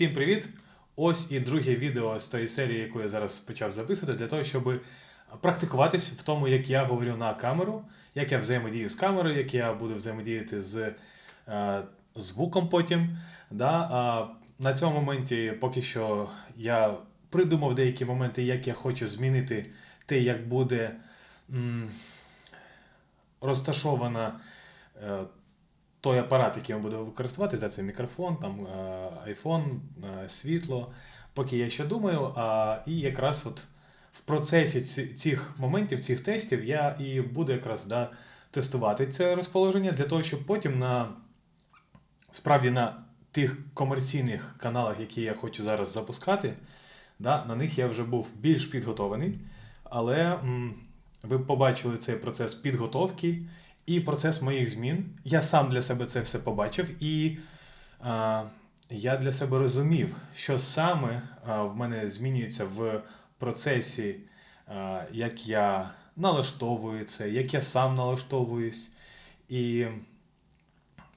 Всім привіт! Ось і друге відео з тої серії, яку я зараз почав записувати, для того, щоб практикуватись в тому, як я говорю на камеру, як я взаємодію з камерою, як я буду взаємодіяти з е, звуком потім. Да? А на цьому моменті поки що я придумав деякі моменти, як я хочу змінити те, як буде м, розташована. е, той апарат, який я буду за це мікрофон, там е, айфон, е, світло. Поки я ще думаю. А, і якраз от в процесі цих моментів, цих тестів, я і буду якраз да, тестувати це розположення для того, щоб потім на справді на тих комерційних каналах, які я хочу зараз запускати, да, на них я вже був більш підготований. Але м, ви побачили цей процес підготовки і процес моїх змін. Я сам для себе це все побачив, і а, я для себе розумів, що саме а, в мене змінюється в процесі, а, як я налаштовую це, як я сам налаштовуюсь. І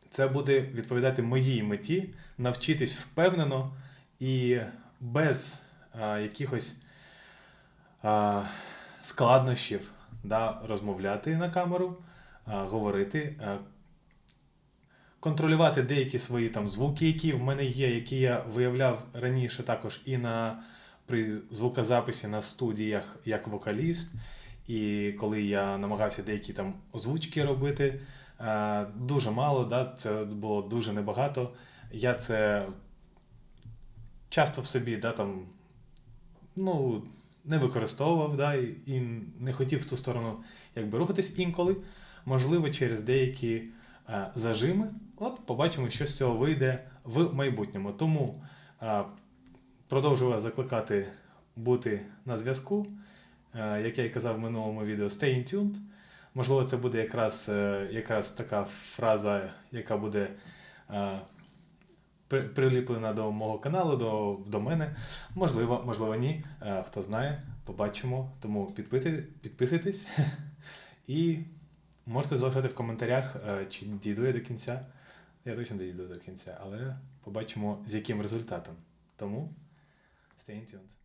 це буде відповідати моїй меті навчитись впевнено і без а, якихось а, складнощів да, розмовляти на камеру, говорити, контролювати деякі свої там звуки, які в мене є, які я виявляв раніше також і на при звукозаписі на студіях як вокаліст. І коли я намагався деякі там озвучки робити, е, дуже мало, да, це було дуже небагато. Я це часто в собі да, там, ну, не використовував да, і не хотів в ту сторону якби, рухатись інколи. Можливо, через деякі е, зажими. От побачимо, що з цього вийде в майбутньому. Тому е, продовжую вас закликати бути на зв'язку. Е, Як я і казав в минулому відео, stay in tuned. Можливо, це буде якраз, якраз така фраза, яка буде при- приліплена до мого каналу, до, до мене. Можливо, можливо, ні. Хто знає, побачимо. Тому підписуйтесь і можете залишати в коментарях, е, чи дійду я до кінця. Я точно дійду до кінця, але побачимо, з яким результатом. Тому stay tuned.